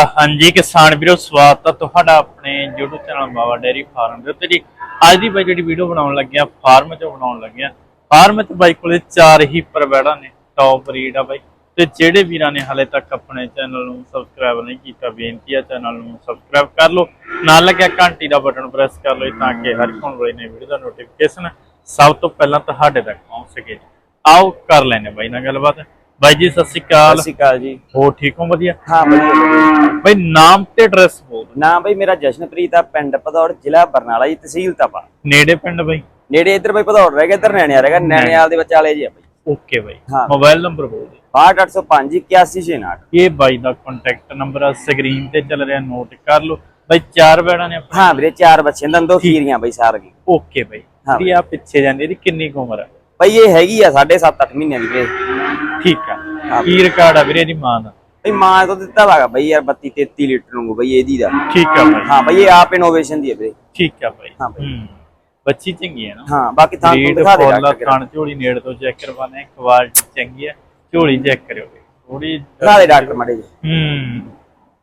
ਹਾਂਜੀ, ਕਿਸਾਨ ਵੀਰੋ, ਸਵਾਗਤ ਹੈ ਤੁਹਾਡਾ ਆਪਣੇ YouTube channel Bawa dairy farm ਦੇ ਉੱਤੇ ਜੀ। ਅੱਜ ਦੀ ਬਾਈ ਜਿਹੜੀ ਵੀਡੀਓ ਬਣਾਉਣ ਲੱਗਿਆ ਫਾਰਮ 'ਚ ਬਣਾਉਣ ਲੱਗਿਆ ਫਾਰਮ 'ਚ ਬਾਈ ਕੋਲੇ ਚਾਰ ਹੀ ਪ੍ਰਵੈੜਾ ਨੇ ਟੌਪ ਬਰੀਡ ਆ ਬਾਈ। ਤੇ ਜਿਹੜੇ ਵੀਰਾਂ ਨੇ ਹਾਲੇ ਤੱਕ ਆਪਣੇ ਚੈਨਲ ਨੂੰ ਸਬਸਕ੍ਰਾਈਬ ਨਹੀਂ ਕੀਤਾ, ਬੇਨਤੀ ਆ ਚੈਨਲ ਨੂੰ ਸਬਸਕ੍ਰਾਈਬ ਕਰ ਲਓ। ਨਾਲ ਲੱਗਿਆ ਘੰਟੀ ਦਾ ਬਟਨ ਪ੍ਰੈਸ ਕਰ ਲਓ ਤਾਂ ਕਿ ਹਰ ਇੱਕ ਵਾਲੀ ਨਵੀਂ ਵੀਡੀਓ ਦਾ ਨੋਟੀਫਿਕੇਸ਼ਨ ਸਭ ਤੋਂ ਪਹਿਲਾਂ ਤੁਹਾਡੇ ਤੱਕ ਪਹੁੰਚ ਸਕੇ ਆਓ, ਕਰ ਲੈਨੇ ਬਾਈ ਨਾਲ ਗੱਲਬਾਤ। ਬਾਈ ਜੀ ਸਤਿ ਸ਼੍ਰੀ ਅਕਾਲ। ਸਤਿ ਸ਼੍ਰੀ ਅਕਾਲ ਜੀ। ਹੋ ਠੀਕ ਹੋ? ਵਧੀਆ? ਹਾਂ ਵਧੀਆ। ਬਈ ਨਾਮ ਤੇ ਐਡਰੈਸ ਬੋਲ। ਨਾਮ ਬਈ ਮੇਰਾ ਜਸ਼ਨਪ੍ਰੀਤ ਆ ਪਿੰਡ ਭਦੌੜ ਜ਼ਿਲ੍ਹਾ ਬਰਨਾਲਾ ਜੀ ਤਹਿਸੀਲ ਤਪਾ ਨੇੜੇ ਪਿੰਡ ਬਈ? ਨੇੜੇ ਇੱਧਰ ਬਈ ਭਦੌੜ ਰਹਿ ਗਿਆ ਇੱਧਰ ਨੈਣਿਆ ਰਹਿ ਗਿਆ ਨੈਣਿਆਲ ਦੇ ਵਿਚਾਲੇ ਜੀ ਆ ਬਈ। ਓਕੇ ਬਈ। ਮੋਬਾਈਲ ਨੰਬਰ ਬੋਲ ਦੇ 6805 8169 ਇਹ ਬਾਈ ਦਾ ਕੰਟੈਕਟ ਨੰਬਰ ਆ ਸਕਰੀਨ ਤੇ ਚੱਲ ਰਿਹਾ ਨੋਟ ਕਰ ਲਓ। ਬਈ ਚਾਰ ਬੈੜਾਂ ਨੇ ਹਾਂ ਵੀਰੇ ਚਾਰ ਬੱਚੇ ਦੰਦੋ ਖੀਰੀਆਂ ਬਈ ਸਾਰਗੀ ਓਕੇ ਬਈ। ਜਿਹੜੀ ਆ ਪਿੱਛੇ ਜਾਂਦੀ ਇਹਦੀ ਕਿੰਨੀ ਉਮਰ ਆ? ਬਈ ਇਹ ਹੈਗੀ ਆ 7.5 8 ਮਹੀਨਿਆਂ ਦੀ ਵੀਰੇ। ਠੀਕ ਆ। ਹਾਂ। ਕੀ ਰਿਕਾਰਡ ਆ ਵੀਰੇ ਇਹਦੀ ਮਾਂ ਦਾ। ਬਈ ਮਾਂ ਤੋਂ ਦਿੱਤਾ ਵਾਗਾ ਬਈ ਯਾਰ 32 33 ਲੀਟਰ ਨੂੰ ਬਈ ਇਹਦੀ ਦਾ। ਠੀਕ ਆ ਬਾਈ। ਹਾਂ ਬਈ ਇਹ ਆਪ ਇਨੋਵੇਸ਼ਨ ਦੀ ਹੈ ਵੀਰੇ ਠੀਕ ਆ ਬਾਈ। ਹਾਂ ਬਾਈ। ਹੂੰ। ਬੱਚੀ ਚੰਗੀ ਹੈ ਨਾ। ਹਾਂ ਬਾਕੀ ਤੋਂ ਬਰੀਡ ਦਿਖਾ ਦੇ ਡਾਕਟਰ ਥਣ ਝੋਲੀ ਨੇੜੇ ਤੋਂ ਚੈੱਕ ਕਰਵਾਣੇ ਕੁਆਲਿਟੀ ਚੰਗੀ ਆ ਝੋਲੀ ਚੈੱਕ ਕਰਿਓ ਥੋੜੀ ਦਿਖਾ ਦੇ ਡਾਕਟਰ ਮੜੇ ਜੀ ਹੂੰ।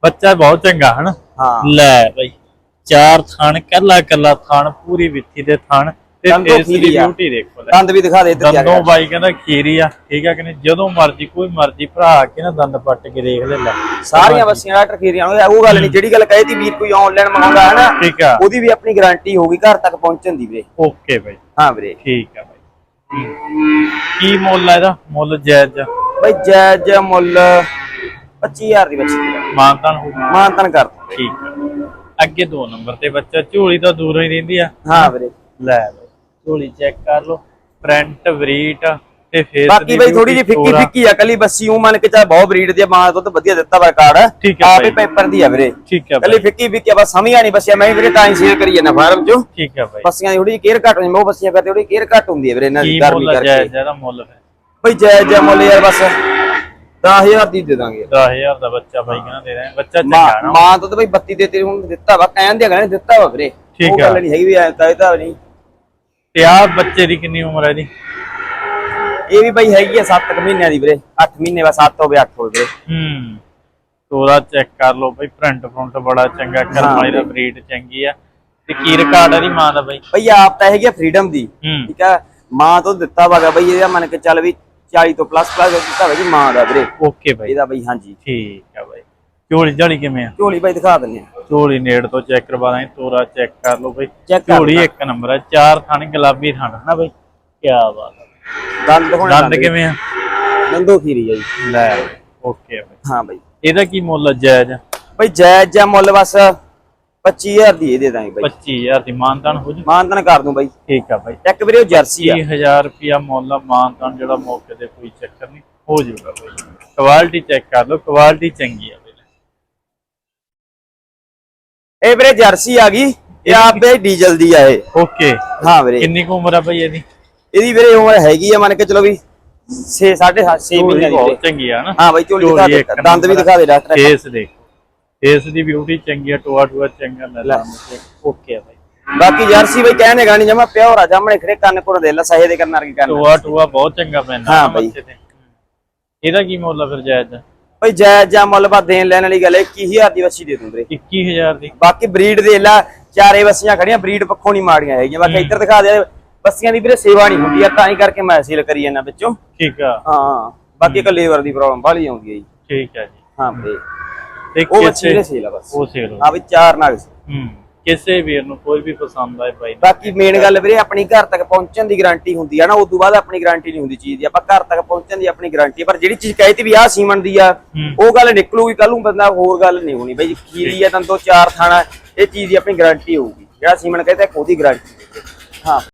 ਬੱਚਾ ਬਹੁਤ ਚੰਗਾ ਹਨ? ਹਾਂ। ਲੈ ਬਈ ਚਾਰ ਥਣ ਕੱਲਾ ਕੱਲਾ ਥਣ ਪੂਰੀ ਵਿੱਥੀ ਦੇ ਥਣ। ਦੰਦੋਂ ਫੇਸ ਦੀ ਖੀਰੀ ਆ। ਬਿਊਟੀ ਦੇਖੋ ਲੈ। ਦੰਦ ਵੀ ਦਿਖਾ ਦੇ ਇੱਧਰ ਜਾ ਦੰਦੋਂ ਕੇ ਬਾਈ ਕਹਿੰਦਾ ਖੀਰੀ ਆ ਠੀਕ ਆ ਕਿ ਨਹੀਂ? ਜਦੋਂ ਮਰਜ਼ੀ ਕੋਈ ਮਰਜ਼ੀ ਭਰਾ ਆ ਕੇ ਨਾ ਦੰਦ ਪੱਟ ਕੇ ਦੇਖ ਲੈ ਲੈ। ਸਾਰੀਆਂ ਬੱਸੀਆਂ ਡਾਕਟਰ ਖੀਰੀਆਂ ਨੂੰ ਉਹ ਗੱਲ ਨਹੀਂ ਜਿਹੜੀ ਗੱਲ ਕਹੀ ਤੀ ਵੀਰ ਕੋਈ ਆਨਲਾਈਨ ਮੰਗਾਉਂਦਾ ਹੈ ਨਾ ਠੀਕ ਆ। ਉਹਦੀ ਵੀ ਆਪਣੀ ਗਾਰੰਟੀ ਹੋਊਗੀ ਘਰ ਤੱਕ ਪਹੁੰਚਣ ਦੀ ਵੀਰੇ। ਓਕੇ ਬਾਈ। ਹਾਂ ਵੀਰੇ। ਠੀਕ ਆ ਬਾਈ। ਹੂੰ। ਕੀ ਮੁੱਲ ਆ ਇਹਦਾ? ਮੁੱਲ ਜਾਇਜ਼ ਆ। ਬਈ ਜਾਇਜ਼ ਮੁੱਲ 25000 ਦੀ ਬੱਚੀ ਦੀ ਮਾਨਤਾਨ ਹੋ ਮਾਨਤਨ ਕਰ। ਦੂੰ। ਠੀਕ ਆ। ਅੱਗੇ ਦੋ ਨੰਬਰ ਤੇ ਬੱਚਾ ਝੋਲੀ ਤਾਂ ਦੂਰੋਂ ਹੀ ਰਹਿੰਦੀ ਆ। ਹਾਂ ਵੀਰੇ। ਲੈ। ਬਈ ਝੋਲੀ ਚੈੱਕ ਕਰ ਲਓ ਫਰੰਟ ਬਰੀਟ ਤੇ ਫੇਸ ਬਾਕੀ ਬਈ ਥੋੜੀ ਜਿਹੀ ਫਿੱਕੀ ਫਿੱਕੀ ਆ ਕੱਲੀ ਬੱਸੀ ਉਹ ਮੰਨ ਕੇ ਚੱਲ ਬਹੁਤ ਬਰੀਡ ਦੀ ਮਾਂ ਦੁੱਧ ਵਧੀਆ ਦਿੱਤਾ ਵਾ ਕਾਰਡ ਠੀਕ ਆ ਆਪੇ। ਪੇਪਰ ਦੀ ਆ ਵੀਰੇ। ਠੀਕ ਆ ਕੱਲੀ ਫਿੱਕੀ ਫਿੱਕੀ ਆ ਬਸ ਸਮਝਿਆ ਨਹੀਂ ਬੱਸਿਆ। ਮੈਂ ਵੀਰੇ ਤਾਂ ਹੀ ਸ਼ੇਅਰ ਕਰੀ ਜਾਂਦਾ ਫਾਰਮ ਚੋਂ। ਠੀਕ ਆ ਬਾਈ। ਬੱਸੀਆਂ ਦੀ ਥੋੜੀ ਜਿਹੀ ਕੇਅਰ ਘੱਟ ਹੁੰਦੀ ਮੈਂ ਉਹ ਬੱਸੀਆਂ ਕਰਦੇ ਥੋੜੀ ਕੇਅਰ ਘੱਟ ਹੁੰਦੀ ਹੈ ਵੀਰੇ ਇਹਨਾਂ ਦੀ ਗਰਮੀ ਕਰਕੇ। ਇਹਦਾ ਮੁੱਲ ਹੈ ਬਈ ਜਾਇਜ਼ ਜਿਹਾ ਮੁੱਲ ਯਾਰ ਬਸ। 10000 ਦੀ ਦੇ ਦਾਂਗੇ। 10000 ਦਾ ਬੱਚਾ ਬਾਈ ਕਹਿੰਦਾ ਦੇ ਰਹੇ। ਬੱਚਾ ਚੰਗਾ ਨਾ। ਮਾਂ ਦੁੱਧ ਬਈ 32 ਦੇ ਤੇ ਹੁਣ ਦਿੱਤਾ ਵਾ ਕਹਿਣ ਦੇ ਕਹਿੰਦੇ ਦਿੱਤਾ ਵਾ ਵੀਰੇ। ਠੀਕ ਆ। ਗੱਲ ਨਹੀਂ ਹੈਗੀ ਵੀ ਐ ਤਾਂ ਨਹੀਂ। ਤੇ ਆ ਬੱਚੇ ਦੀ ਕਿੰਨੀ ਉਮਰ ਹੈ ਇਹਦੀ ਇਹ ਵੀ ਬਈ ਹੈਗੀ ਆ 7 ਮਹੀਨਿਆਂ ਦੀ ਵੀਰੇ। 8 ਮਹੀਨੇ ਬਾਅਦ 7 ਹੋਵੇ 8 ਹੋਵੇ ਵੀਰੇ। ਹੂੰ। ਤੋਰਾ ਚੈੱਕ ਕਰ ਲਓ ਬਈ ਫਰੰਟ ਫਰੰਟ ਬੜਾ ਚੰਗਾ ਕਰਮਾਈ ਦਾ ਬਰੀਡ ਚੰਗੀ ਆ। ਤੇ ਕੀ ਰਿਕਾਰਡ ਆ ਦੀ ਮਾਂ ਦਾ ਬਾਈ? ਬਈ ਆਪ ਤਾਂ ਹੈਗੀ ਆ ਫਰੀडम ਦੀ। ਠੀਕ ਆ? ਮਾਂ ਤੋਂ ਦਿੱਤਾ ਵਾਗਾ ਬਈ ਇਹਦਾ ਮੰਨ ਕੇ ਚੱਲ ਵੀ 40 ਤੋਂ ਪਲੱਸ ਪਲੱਸ ਦਿੱਤਾ ਵਾ ਜੀ ਮਾਂ ਦਾ ਵੀਰੇ। ਓਕੇ ਬਾਈ। ਇਹਦਾ ਬਈ ਹਾਂਜੀ। ਠੀਕ ਆ ਬਾਈ। ਝੋਲੀ ਝਾਲੀ ਕਿਵੇਂ ਆ? ਝੋਲੀ ਬਈ ਦਿਖਾ ਦਿੰਦੇ ਆ ਝੋਲੀ ਨੇੜ ਤੋਂ ਚੈੱਕ ਕਰਵਾ ਦਾਂਗੇ ਤੋਰਾ ਚੈੱਕ ਕਰ ਲਓ ਬਈ। ਝੋਲੀ ਇੱਕ ਨੰਬਰ ਆ ਚਾਰ ਥਣ ਗੁਲਾਬੀ ਥਣ ਨਾ ਬਈ। ਕੀ ਬਾਤ ਦੰਦ ਹੁਣ ਦੰਦ ਕਿਵੇਂ ਆ? ਦੰਦੋ ਖੀਰੀ ਆ ਜੀ। ਲੈ ਓਕੇ ਬਾਈ। ਹਾਂ ਬਈ। ਇਹਦਾ ਕੀ ਮੁੱਲ ਜਾਇਜ਼? ਬਈ ਜਾਇਜ਼ ਜਿਹਾ ਮੁੱਲ ਬਸ 25000 ਦੀ ਇਹ ਦੇ ਦਾਂਗੇ ਬਈ। 25000 ਦੀ ਮਾਨਤਾਨ ਹੋ ਜੂ? ਮਾਨਤਨ ਕਰ ਦੂੰ ਬਈ। ਠੀਕ ਆ ਬਾਈ। ਇੱਕ ਵੀਰੇ ਉਹ ਜਰਸੀ ਆ। 20000 ਰੁਪਿਆ ਮੁੱਲ ਆ ਮਾਨਤਾਨ ਜਿਹੜਾ ਮੌਕੇ ਤੇ ਕੋਈ ਚੱਕਰ ਨਹੀਂ ਹੋ ਜਾਊਗਾ ਬਾਈ। ਕੁਆਲਿਟੀ ਚੈੱਕ ਕਰ ਲਓ ਕੁਆਲਿਟੀ ਚੰਗੀ ਆ ਇਹ ਵੀਰੇ ਜਰਸੀ ਆ ਗਈ ਇਹ ਆਪੇ ਡੀਜ਼ਲ ਦੀ ਆ ਇਹ। ਓਕੇ। ਹਾਂ ਵੀਰੇ। ਕਿੰਨੀ ਕੁ ਉਮਰ ਆ ਬਾਈ ਇਹਦੀ? ਇਹਦੀ ਵੀਰੇ ਉਮਰ ਹੈਗੀ ਆ ਮੰਨ ਕੇ ਚਲੋ ਵੀ 6 6.5 6 ਮਹੀਨੇ ਦੀ ਚੰਗੀ ਆ ਨਾ। ਹਾਂ ਬਈ ਝੋਲੀ ਦਿਖਾ ਦੇ ਦੰਦ ਵੀ ਦਿਖਾ ਦੇ ਡਾਕਟਰ ਫੇਸ ਦੇਖ ਫੇਸ ਦੀ ਬਿਊਟੀ ਚੰਗੀ ਆ ਟੋਆ ਟੋਆ ਚੰਗਾ ਲੱਗਾ ਓਕੇ ਆ ਬਾਈ। ਬਾਕੀ ਜਰਸੀ ਬਈ ਕਹਿੰਦੇ ਗਾਣੀ ਜਮਾ ਪਿਓਰ ਆ ਜਮਣੇ ਖਰੇ ਕੰਨ ਕੋਲ ਦੇ ਲਾ ਸਹੇ ਦੇ ਕੰਨਾਂ ਵਰਗੀ ਕੰਨ। ਟੋਆ ਟੋਆ ਬਹੁਤ ਚੰਗਾ ਪੈਂਦਾ ਹਾਂ ਨਾ ਬਾਈ। ਬੱਚੇ ਤੇ। ਇਹਦਾ ਕੀ ਮੁੱਲ ਆ ਫਿਰ ਜਾਇਜ਼? ਬਈ ਜਾਇਜ਼ ਜਾਂ ਮੁੱਲ ਬਾ ਦੇਣ ਲੈਣ ਵਾਲੀ ਗੱਲ ਹੈ 21000 ਦੀ ਵੱਛੀ ਦੇ ਦੂੰ ਵੀਰੇ। 21000 ਦੀ। ਬਾਕੀ ਬਰੀਡ ਦੇ ਲਾ ਚਾਰੇ ਬੱਸੀਆਂ ਖੜੀਆਂ ਬਰੀਡ ਪੱਖੋਂ ਨਹੀਂ ਮਾੜੀਆਂ ਹੈਗੀਆਂ। ਬਾਕੀ ਇੱਧਰ ਦਿਖਾ ਦੇ ਬੱਸੀਆਂ ਦੀ ਵੀਰੇ ਸੇਵਾ ਨਹੀਂ ਹੁੰਦੀ ਆ ਤਾਂ ਹੀ ਕਰਕੇ ਮੈਂ ਸੇਲ ਕਰੀ ਜਾਂਦਾ ਵਿੱਚੋਂ। ਠੀਕ ਆ। ਹਾਂ ਬਾਕੀ ਇੱਕ ਲੇਬਰ ਦੀ ਪ੍ਰੋਬਲਮ ਬਾਹਲੀ ਆਉਂਦੀ ਹੈ ਜੀ। ਠੀਕ ਆ ਜੀ। ਹਾਂ ਵੀਰੇ। ਉਹ ਕਿਸੇ ਵੀਰੇ ਸੇਲ ਆ ਬਸ। ਉਹ ਸੇਲ ਆ। ਵੀ ਚਾਰ ਨਗ ਸੀ ਹੂੰ। ਕਿਸੇ ਵੀਰ ਨੂੰ ਕੋਈ ਵੀ ਪਸੰਦ ਆਏ ਬਾਈ ਬਾਕੀ ਮੇਨ ਗੱਲ ਵੀਰੇ ਆਪਣੀ ਘਰ ਤੱਕ ਪਹੁੰਚਣ ਦੀ ਗਾਰੰਟੀ ਹੁੰਦੀ ਆ ਨਾ ਉਸ ਤੋਂ ਬਾਅਦ ਆਪਣੀ ਗਾਰੰਟੀ ਨਹੀਂ ਹੁੰਦੀ ਚੀਜ਼ ਦੀ। ਆਪਾਂ ਘਰ ਤੱਕ ਪਹੁੰਚਣ ਦੀ ਆਪਣੀ ਗਾਰੰਟੀ ਪਰ ਜਿਹੜੀ ਚੀਜ਼ ਕਹੀ ਤੀ ਵੀ ਆਹ ਸੀਮਨ ਦੀ ਆ ਹੂੰ। ਉਹ ਗੱਲ ਨਿਕਲੂਗੀ ਕੱਲ ਨੂੰ ਬੰਦਾ ਹੋਰ ਗੱਲ ਨਹੀਂ ਹੋਣੀ। ਬਈ ਖੀਰੀ ਆ ਤਾਂ ਦੋ ਚਾਰ ਥਾਣਾ ਇਹ ਚੀਜ਼ ਦੀ ਆਪਣੀ ਗਾਰੰਟੀ ਹੋਊਗੀ। ਜਿਹੜਾ ਸੀਮਨ ਕਹਿੰਦਾ ਉਹਦੀ ਗਾਰੰਟੀ ਹਾਂ।